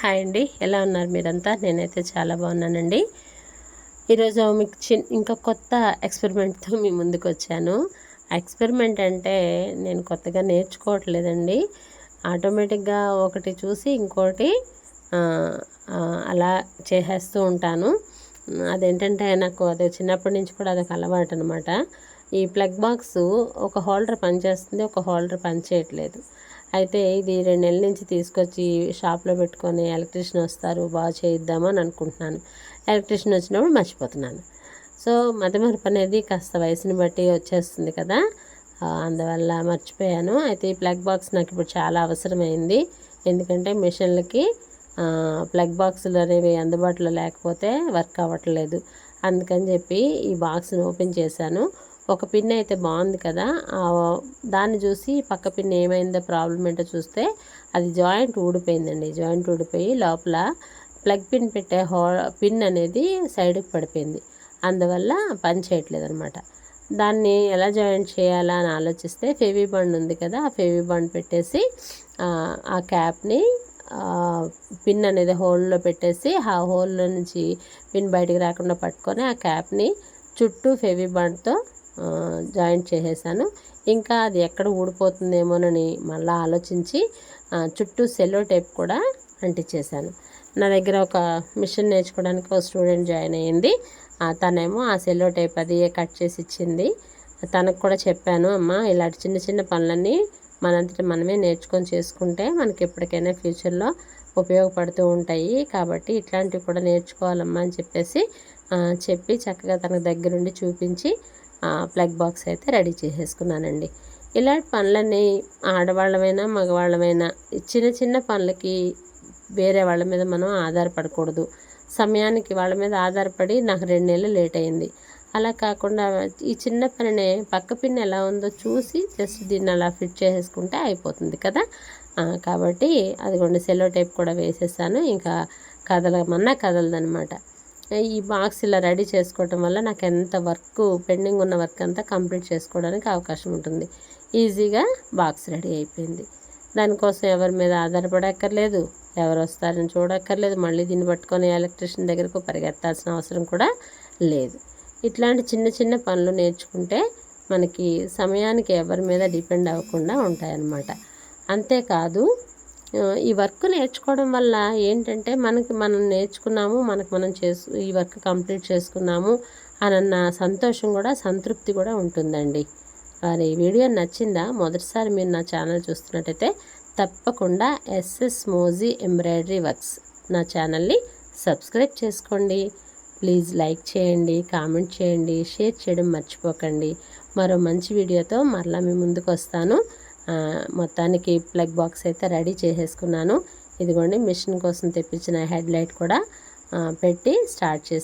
Hi అండి. ఎలా ఉన్నారు మీరంతా? నేనైతే చాలా బాగున్నానండి. ఈరోజు మీకు చిన్ ఇంకా కొత్త ఎక్స్పెరిమెంట్తో మీ ముందుకు వచ్చాను. ఎక్స్పెరిమెంట్ అంటే నేను కొత్తగా నేర్చుకోవట్లేదండి. ఆటోమేటిక్గా ఒకటి చూసి ఇంకోటి అలా చేసేస్తూ ఉంటాను. అదేంటంటే నాకు అది చిన్నప్పటి నుంచి కూడా అదొక అలవాటు అనమాట ఈ ప్లగ్ బాక్స్ ఒక హోల్డర్ పనిచేస్తుంది ఒక హోల్డర్ పనిచేయట్లేదు. అయితే ఇది రెండు నెలల నుంచి తీసుకొచ్చి షాప్లో పెట్టుకొని ఎలక్ట్రీషియన్ వస్తారు బాగా చేయిద్దామని అనుకుంటున్నాను. ఎలక్ట్రీషియన్ వచ్చినప్పుడు మర్చిపోతున్నాను. సో మధ్యమరపు అనేది కాస్త వయసుని బట్టి వచ్చేస్తుంది కదా. అందువల్ల మర్చిపోయాను. అయితే ఈ ప్లగ్ బాక్స్ నాకు ఇప్పుడు చాలా అవసరమైంది. ఎందుకంటే మిషన్లకి ప్లగ్ బాక్సులు అనేవి అందుబాటులో లేకపోతే వర్క్ అవ్వట్లేదు. అందుకని చెప్పి ఈ బాక్స్ని ఓపెన్ చేశాను. ఒక పిన్ అయితే బాగుంది కదా. దాన్ని చూసి పక్క పిన్ ఏమైందో ప్రాబ్లం ఏంటో చూస్తే అది జాయింట్ ఊడిపోయిందండి. జాయింట్ ఊడిపోయి లోపల ప్లగ్ పిన్ పెట్టే హో పిన్ అనేది సైడ్కి పడిపోయింది. అందువల్ల పని చేయట్లేదు అనమాట దాన్ని ఎలా జాయింట్ చేయాలా అని ఆలోచిస్తే ఫెవీ బండ్ ఉంది కదా ఆ ఫెవీ బండ్ పెట్టేసి ఆ క్యాప్ని పిన్ అనేది హోల్లో పెట్టేసి ఆ హోల్లో నుంచి పిన్ బయటికి రాకుండా పట్టుకొని ఆ క్యాప్ని చుట్టూ ఫెవీ బండ్తో జాయింట్ చేసేసాను. ఇంకా అది ఎక్కడ ఊడిపోతుందేమోనని మళ్ళీ ఆలోచించి చుట్టూ సెల్లో టేప్ కూడా అంటించేశాను. నా దగ్గర ఒక మిషన్ నేర్చుకోవడానికి ఒక స్టూడెంట్ జాయిన్ అయ్యింది. తనేమో ఆ సెల్లో టేప్ అది కట్ చేసి ఇచ్చింది. తనకు కూడా చెప్పాను అమ్మ ఇలాంటి చిన్న చిన్న పనులన్నీ మనంతటి మనమే నేర్చుకొని చేసుకుంటే మనకి ఎప్పటికైనా ఫ్యూచర్లో ఉపయోగపడుతూ ఉంటాయి. కాబట్టి ఇట్లాంటివి కూడా నేర్చుకోవాలమ్మా అని చెప్పేసి చెప్పి చక్కగా తన దగ్గరుండి చూపించి ప్లగ్ బాక్స్ అయితే రెడీ చేసేసుకున్నానండి. ఇలాంటి పనులన్నీ ఆడవాళ్ళమైనా మగవాళ్ళమైనా చిన్న చిన్న పనులకి వేరే వాళ్ళ మీద మనం ఆధారపడకూడదు. సమయానికి వాళ్ళ మీద ఆధారపడి నాకు రెండు నెలలు లేట్ అయింది. అలా కాకుండా ఈ చిన్న పనినే పక్క పిన్ ఎలా ఉందో చూసి జస్ట్ దీన్ని అలా ఫిట్ చేసేసుకుంటే అయిపోతుంది కదా. కాబట్టి అదిగోండి సెల్లో టైప్ కూడా వేసేసాను. ఇంకా కదలమన్నా కదలదనమాట ఈ బాక్స్ ఇలా రెడీ చేసుకోవటం వల్ల నాకు ఎంత వర్క్ పెండింగ్ ఉన్న వర్క్ అంతా కంప్లీట్ చేసుకోవడానికి అవకాశం ఉంటుంది. ఈజీగా బాక్స్ రెడీ అయిపోయింది. దానికోసం ఎవరి మీద ఆధారపడక్కర్లేదు. ఎవరు వస్తారని చూడక్కర్లేదు. మళ్ళీ దీన్ని పట్టుకొని ఎలక్ట్రిషియన్ దగ్గరకు పరిగెత్తాల్సిన అవసరం కూడా లేదు. ఇట్లాంటి చిన్న చిన్న పనులు నేర్చుకుంటే మనకి సమయానికి ఎవరి మీద డిపెండ్ అవ్వకుండా ఉంటాయన్నమాట. అంతేకాదు ఈ వర్క్ నేర్చుకోవడం వల్ల ఏంటంటే మనకి మనం నేర్చుకున్నాము మనకు మనం చేసు ఈ వర్క్ కంప్లీట్ చేసుకున్నాము అనన్న సంతోషం కూడా సంతృప్తి కూడా ఉంటుందండి. మరి వీడియో నచ్చిందా? మొదటిసారి మీరు నా ఛానల్ చూస్తున్నట్టయితే తప్పకుండా ఎస్ఎస్ మోజీ ఎంబ్రాయిడరీ వర్క్స్ నా ఛానల్ని సబ్స్క్రైబ్ చేసుకోండి. ప్లీజ్ లైక్ చేయండి కామెంట్ చేయండి షేర్ చేయడం మర్చిపోకండి. మరో మంచి వీడియోతో మరలా మీ ముందుకు వస్తాను. మొత్తానికి ప్లగ్ బాక్స్ అయితే రెడీ చేసేసుకున్నాను. ఇదిగోండి మిషన్ కోసం తెప్పించిన హెడ్ లైట్ కూడా పెట్టి స్టార్ట్ చేసి